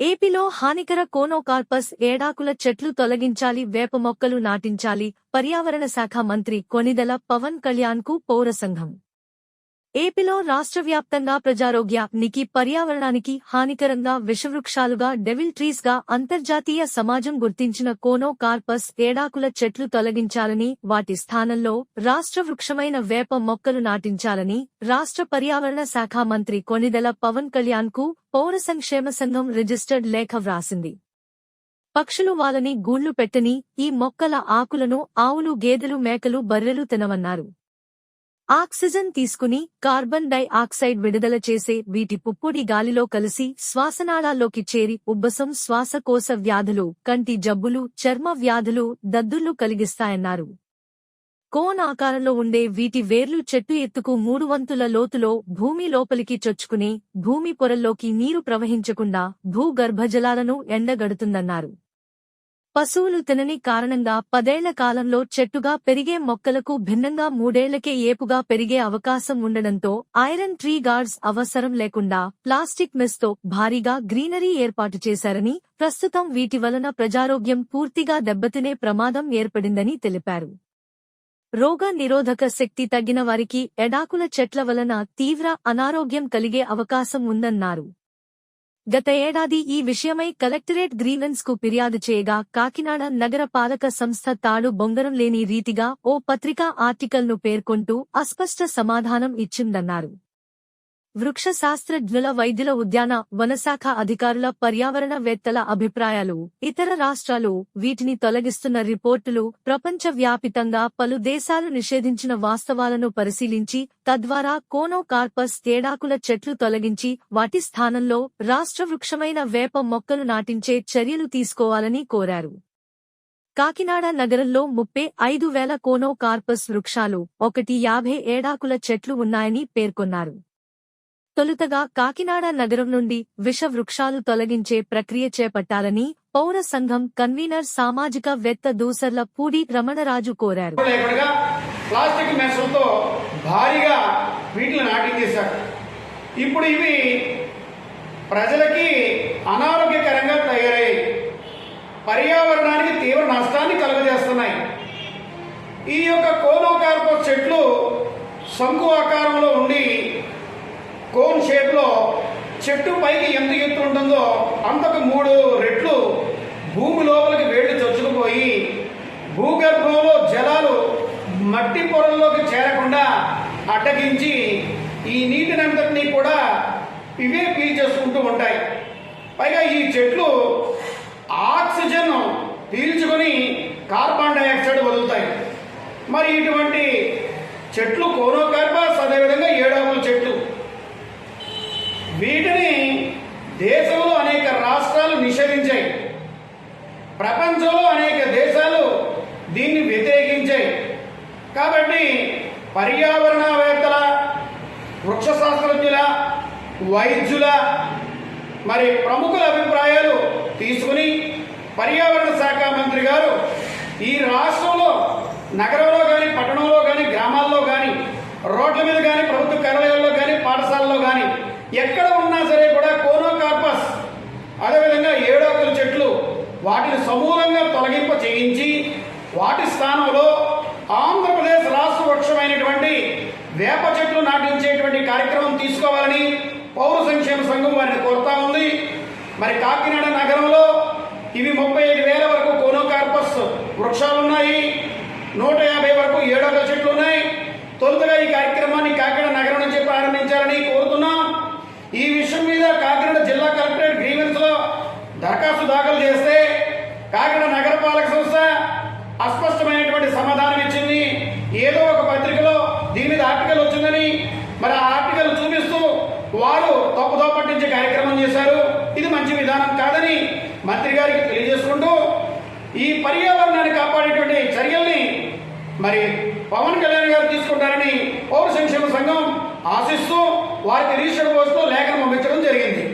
ఏపీలో హానికర కోనోకార్పస్ ఏడాకుల చెట్లు తొలగించాలి వేప మొక్కలు నాటించాలి పర్యావరణ శాఖ మంత్రి కొనిదెల పవన్ కళ్యాణ్కు పౌర సంఘం ఏపీలో రాష్ట్ర వ్యాప్తంగా ప్రజారోగ్యానికి పర్యావరణానికి హానికరంగా విషవృక్షాలుగా డెవిల్ ట్రీస్గా అంతర్జాతీయ సమాజం గుర్తించిన కోనో కార్పస్ ఏడాకుల చెట్లు తొలగించాలని వాటి స్థానంలో రాష్ట్ర వృక్షమైన వేప మొక్కలు నాటించాలని రాష్ట్ర పర్యావరణ శాఖ మంత్రి కొనిదెల పవన్ కళ్యాణ్కు పౌర సంక్షేమ సంఘం రిజిస్టర్డ్ లేఖ వ్రాసింది. పక్షులు వాళ్ళని గూళ్ళు పెట్టని ఈ మొక్కల ఆకులను ఆవులు గేదెలు మేకలు బర్రెలు తినవన్నారు ఆక్సిజన్ తీసుకుని కార్బన్ డై ఆక్సైడ్ విడుదల చేసే వీటి పుప్పొడి గాలిలో కలిసి శ్వాసనాళాల్లోకి చేరి ఉబ్బసం శ్వాసకోశ వ్యాధులు కంటి జబ్బులు చర్మ వ్యాధులు దద్దుర్లు కలిగిస్తాయన్నారు. కోన్ ఆకారంలో ఉండే వీటి వేర్లు చెట్టు ఎత్తుకు మూడు వంతుల లోతులో భూమి లోపలికి చొచ్చుకుని భూమి పొరల్లోకి నీరు ప్రవహించకుండా భూగర్భజలాలను ఎండగడుతుందన్నారు. పశువులు తినని కారణంగా పదేళ్ళ కాలంలో చెట్టుగా పెరిగే మొక్కలకు భిన్నంగా మూడేళ్ళకే ఏపుగా పెరిగే అవకాశం ఉండడంతో ఐరన్ ట్రీ గార్డ్స్ అవసరం లేకుండా ప్లాస్టిక్ మెస్తో భారీగా గ్రీనరీ ఏర్పాటు చేశారని ప్రస్తుతం వీటి వలన ప్రజారోగ్యం పూర్తిగా దెబ్బతినే ప్రమాదం ఏర్పడిందని తెలిపారు. రోగ నిరోధక శక్తి తగ్గిన వారికి ఎడాకుల చెట్ల వలన తీవ్ర అనారోగ్యం కలిగే అవకాశం ఉందన్నారు. గత ఏడాది ఈ విషయమై కలెక్టరేట్ గ్రీవెన్స్కు ఫిర్యాదు చేయగా కాకినాడ నగర పాలక సంస్థ తాడు బొంగరం లేని రీతిగా ఓ పత్రికా ఆర్టికల్ను పేర్కొంటూ అస్పష్ట సమాధానం ఇచ్చిందన్నారు. వృక్షశాస్త్రజ్ఞుల వైద్యుల ఉద్యాన వనశాఖ అధికారుల పర్యావరణవేత్తల అభిప్రాయాలు. ఇతర రాష్ట్రాలు వీటిని తొలగిస్తున్న రిపోర్టులు ప్రపంచవ్యాపితంగా పలు దేశాలు నిషేధించిన వాస్తవాలను పరిశీలించి తద్వారా కోనో కార్పస్ తేడాకుల చెట్లు తొలగించి వాటి స్థానంలో రాష్ట్ర వృక్షమైన వేప మొక్కలు నాటించే చర్యలు తీసుకోవాలని కోరారు. కాకినాడ నగరంలో ముప్పై ఐదు వేల కోనో కార్పస్ వృక్షాలు ఒకటి యాభై ఏడాకుల చెట్లు ఉన్నాయని పేర్కొన్నారు. తొలుతగా కాకినాడ నగరం నుండి విష వృక్షాలు తొలగించే ప్రక్రియ చేపట్టాలని పౌర సంఘం కన్వీనర్ సామాజిక వెత్త దూసర్ల పూడి రమణరాజు కోరారు. ప్లాస్టిక్ మెస్సులతో భారీగా వీటిని నాటింగ్ చేశారు. ఇప్పుడు ఇవి ప్రజలకి అనారోగ్యకరంగా తయారయ్యాయి. పర్యావరణానికి తీవ్ర నష్టాన్ని కలుగజేస్తున్నాయి. ఈ యొక్క కోనోకార్పో చెట్లు శంకు ఆకారంలో ఉండి కోన్ షేప్లో చెట్టు పైకి ఎంత ఎత్తు ఉంటుందో అంతకు మూడు రెట్లు భూమి లోపలికి వేడి చొచ్చుకుపోయి భూగర్భంలో జలాలు మట్టి పొరల్లోకి చేరకుండా అడ్డగించి ఈ నీటినంతటినీ కూడా ఇవే పీల్చేసుకుంటూ ఉంటాయి. పైగా ఈ చెట్లు ఆక్సిజన్ పీల్చుకొని కార్బన్ డైఆక్సైడ్ వదులుతాయి. మరి ఇటువంటి చెట్లు కోనోకార్బస్ అదేవిధంగా ఏడాకుల చెట్లు. వీటిని దేశంలో అనేక రాష్ట్రాలు నిషేధించాయి. ప్రపంచంలో అనేక దేశాలు దీన్ని వ్యతిరేకించాయి. కాబట్టి పర్యావరణవేత్తల వృక్ష శాస్త్రజ్ఞుల వైద్యుల మరి ప్రముఖుల అభిప్రాయాలు తీసుకుని పర్యావరణ శాఖ మంత్రి గారు ఈ రాష్ట్రంలో నగరంలో కానీ పట్టణంలో కానీ గ్రామాల్లో కానీ రోడ్ల మీద కానీ ప్రభుత్వ కార్యాలయాల్లో కానీ పాఠశాలలో కానీ ఎక్కడ ఉన్నా సరే కూడా కోనోకార్పస్ అదేవిధంగా ఏడాకుల చెట్లు వాటిని సమూలంగా తొలగింప చేయించి వాటి స్థానంలో ఆంధ్రప్రదేశ్ రాష్ట్ర వృక్షమైనటువంటి వేప చెట్లు నాటించేటువంటి కార్యక్రమం తీసుకోవాలని పౌర సంక్షేమ సంఘం వారిని కోరుతా ఉంది. మరి కాకినాడ నగరంలో ఇవి ముప్పై ఐదు వేల వరకు కోనోకార్పస్ వృక్షాలు ఉన్నాయి. నూట యాభై వరకు ఏడోక చెట్లు ఉన్నాయి. తొలుతగా ఈ కార్యక్రమాన్ని కాకినాడ నగరం నుంచి ప్రారంభించాలని కోరుతున్నాం. ఈ విషయం మీద కాకినాడ జిల్లా కలెక్టరేట్ గ్రీవెన్స్లో దరఖాస్తు దాఖలు చేస్తే కాకినాడ నగరపాలక సంస్థ అస్పష్టమైనటువంటి సమాధానం ఇచ్చింది. ఏదో ఒక పత్రికలో దీని మీద ఆర్టికల్ వచ్చిందని మరి ఆ ఆర్టికల్ చూపిస్తూ వారు తప్పుదో పట్టించే కార్యక్రమం చేశారు. ఇది మంచి విధానం కాదని మంత్రి గారికి తెలియజేసుకుంటూ ఈ పర్యావరణాన్ని కాపాడేటువంటి చర్యల్ని మరి పవన్ కళ్యాణ్ గారు తీసుకుంటారని పౌర సంక్షేమ సంఘం ఆశిస్తూ వారికి రిజిస్టర్ పోస్టులో లేఖను పంపించడం జరిగింది.